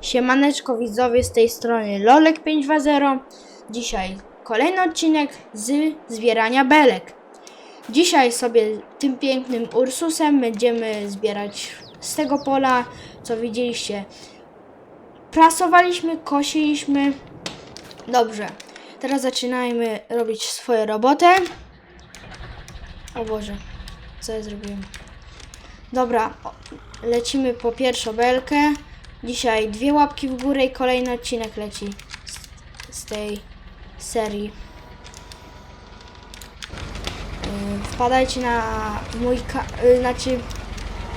Siemaneczko widzowie z tej strony Lolek520 Dzisiaj kolejny odcinek z zbierania belek. Dzisiaj sobie tym pięknym Ursusem będziemy zbierać z tego pola, co widzieliście? Prasowaliśmy, kosiliśmy. Dobrze, teraz zaczynajmy robić swoją robotę. O Boże, co ja zrobiłem? Dobra, lecimy po pierwszą belkę. Dzisiaj dwie łapki w górę i kolejny odcinek leci z, z tej serii. Yy, Wpadajcie na mój ka- yy, znaczy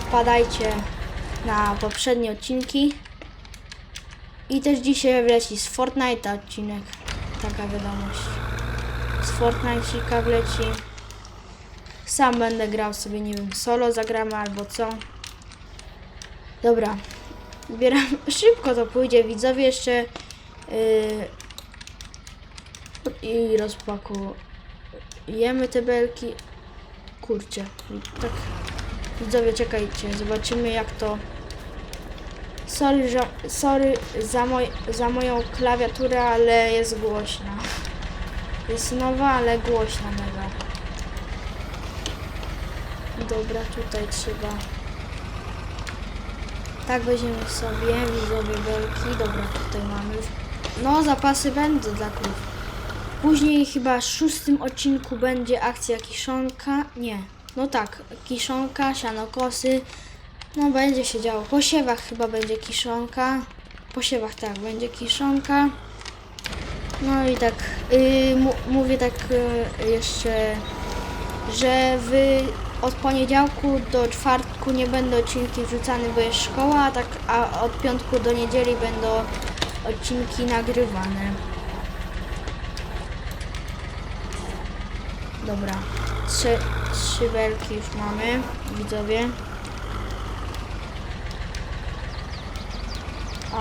wpadajcie na poprzednie odcinki. I też dzisiaj wleci z Fortnite'a odcinek. Taka wiadomość. Z Fortnite'ika wleci. Sam będę grał sobie, nie wiem, solo zagramy albo co. Dobra. Zbieram. Szybko to pójdzie, widzowie jeszcze. Yy, I rozpakujemy te belki. Kurczę. Tak. Widzowie, czekajcie. Zobaczymy jak to. Sorry, że, sorry za, moj, za moją klawiaturę, ale jest głośna. Jest nowa, ale głośna mega. Dobra, tutaj trzeba. Tak weźmiemy sobie widzowie belki. Dobra, tutaj mamy już. No, zapasy będą dla krów. Później chyba w szóstym odcinku będzie akcja kiszonka. Nie. No tak, kiszonka, sianokosy. No będzie się działo. Po siewach chyba będzie kiszonka. Po siewach tak, będzie kiszonka. No i tak, yy, mówię tak yy, jeszcze że w, od poniedziałku do czwartku nie będą odcinki wrzucane, bo jest szkoła, a, tak, a od piątku do niedzieli będą odcinki nagrywane. Dobra, trzy, trzy belki już mamy, widzowie.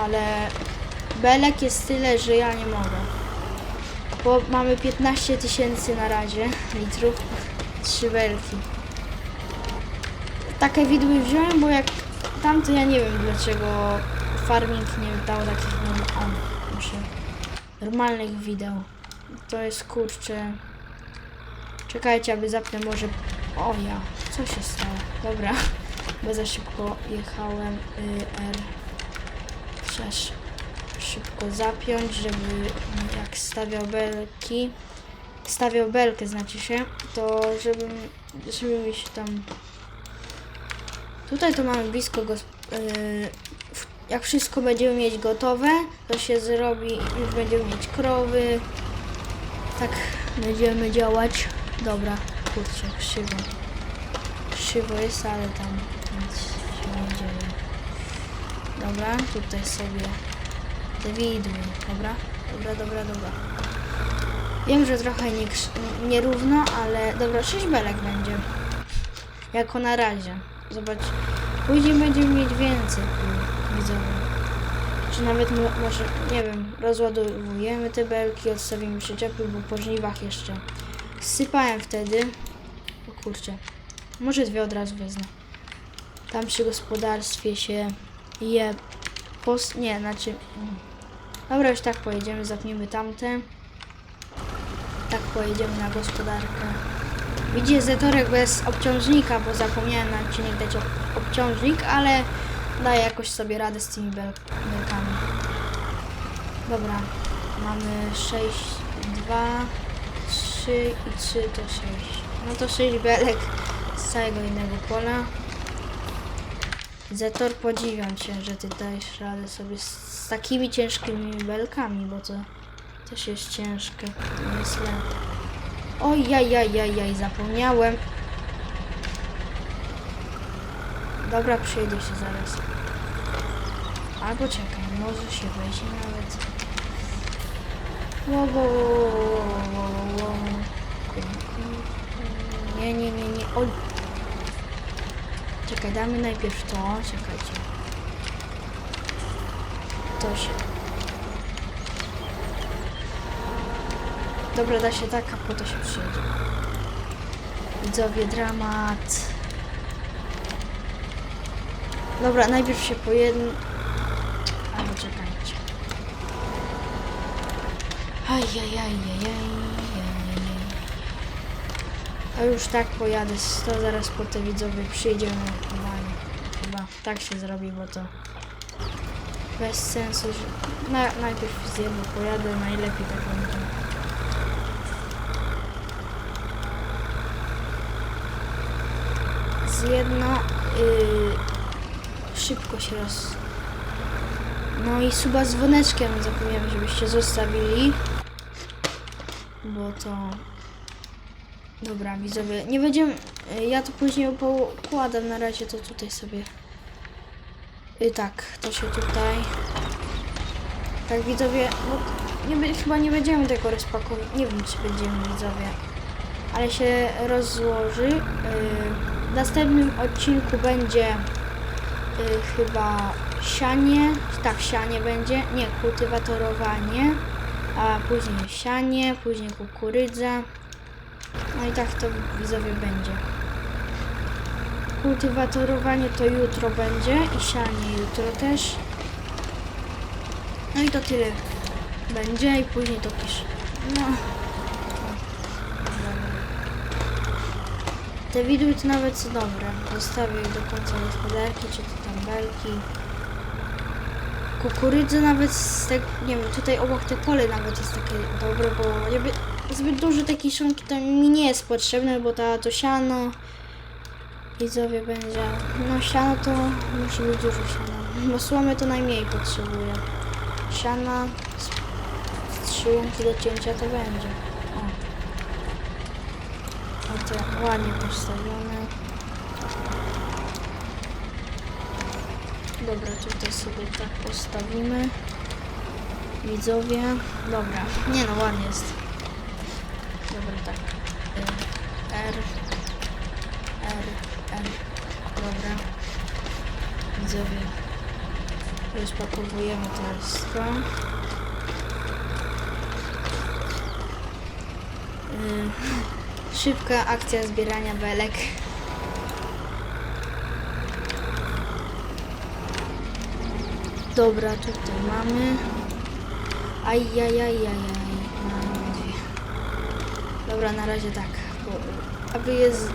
Ale belek jest tyle, że ja nie mogę. Bo mamy 15 tysięcy na razie litrów. Trzy belki. Takie widły wziąłem, bo jak tamto ja nie wiem dlaczego farming nie dał takich normalnych wideł. To jest kurczę. Czekajcie, aby zapnę może. O ja, co się stało? Dobra, bo za szybko jechałem. Y, R. Szybko zapiąć, żeby jak stawiał belki stawiał belkę, znaczy się, to żebym, żeby mi się tam... Tutaj to mamy blisko. Yy, jak wszystko będziemy mieć gotowe, to się zrobi, już będziemy mieć krowy. Tak będziemy działać. Dobra, kurczę, krzywo. Krzywo jest, ale tam nic się nie dzieje. Dobra, tutaj sobie te widły, dobra? Dobra, dobra, dobra. Wiem, że trochę nierówno, ale dobra, 6 belek będzie. Jako na razie. Zobacz. Później będziemy mieć więcej widzowie. Czy nawet mo- może, nie wiem, rozładowujemy te belki, odstawimy przyczepy, bo po żniwach jeszcze sypałem wtedy. O kurczę. Może dwie od razu wezmę. Tam przy gospodarstwie się je pos... Nie, znaczy... Dobra, już tak pojedziemy, zapniemy tamte. Tak pojedziemy na gospodarkę. Widzicie zetorek bez obciążnika, bo zapomniałem na odcinek dać ob- obciążnik, ale daję jakoś sobie radę z tymi bel- belkami. Dobra, mamy 6, 2, 3 i 3 to 6. No to 6 belek z całego innego pola. Zetor, podziwiam cię, że ty dajesz radę sobie z, takimi ciężkimi belkami, bo to też jest ciężkie. To jest. Oj, jaj, jaj, jaj, jaj, zapomniałem. Dobra, przyjedzie się zaraz. Albo czekaj, może się weźmie nawet. Wo, wo, wo, wo, wo, wo, wo. Nie, nie, nie, nie. Oj. Czekaj, damy najpierw to. Czekajcie. To się Dobra, da się taka, po to się przyjedzie. Widzowie, dramat. Dobra, najpierw się po jednym... Albo czekajcie. Ajajajajajaj. A już tak pojadę, to zaraz po te widzowie przyjedziemy chyba, chyba tak się zrobi, bo to bez sensu, że na, najpierw zjemy, pojadę, najlepiej tak będzie. Jedno yy, szybko się roz... No i suba z dzwoneczkiem zapomniałem, żebyście zostawili. Bo to... Dobra, widzowie, nie będziemy... Ja to później poukładam, na razie to tutaj sobie... I tak, to się tutaj... Tak, widzowie, bo nie, be- chyba nie będziemy tego rozpakować, nie wiem czy będziemy, widzowie. Ale się rozłoży. Yy, w następnym odcinku będzie yy, chyba sianie, tak, sianie będzie, nie, kultywatorowanie, a później sianie, później kukurydza. No i tak to widzowie będzie. Kultywatorowanie to jutro będzie i sianie jutro też. No i to tyle będzie i później to pisz. No. Te widły nawet są dobre. Zostawię je do końca gospodarki, czy to tam belki. Kukurydzy nawet z tego, nie wiem, tutaj obok te pole nawet jest takie dobre, bo jakby zbyt duże te kiszonki to mi nie jest potrzebne, bo ta, to siano widzowie będzie, no siano to musi być dużo siana, bo słomy to najmniej potrzebuje. Siana z, z do cięcia to będzie. Ładnie postawione. Dobra, tutaj sobie tak postawimy. Widzowie. Dobra. Nie no, ładnie jest. Dobra, tak. Y, R. R. R. Dobra. Widzowie. Rozpakowujemy teraz to. Y, Szybka akcja zbierania belek. Dobra, tutaj mamy. Ajajajajaj. Mamy dwie. Dobra, na razie tak. Bo, aby jest...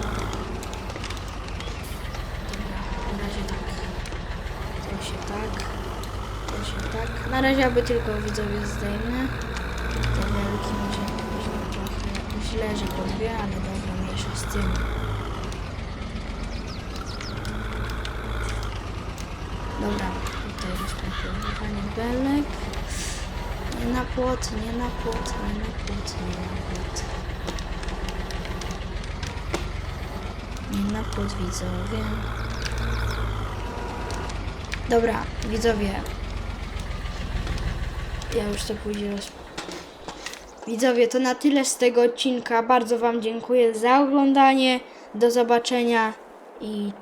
Dobra, na razie tak. To się tak. To się tak. Na razie aby tylko widzowie zdejmę. Te wielki może że po dwie, ale dobra, mniejsza z tym. Dobra, tutaj rozpakowywanie belek. Nie na płot, nie na płot, nie na płot, nie na płot. Nie na płot, widzowie. Dobra, widzowie. Ja już to roz... Widzowie, to na tyle z tego odcinka. Bardzo Wam dziękuję za oglądanie. Do zobaczenia i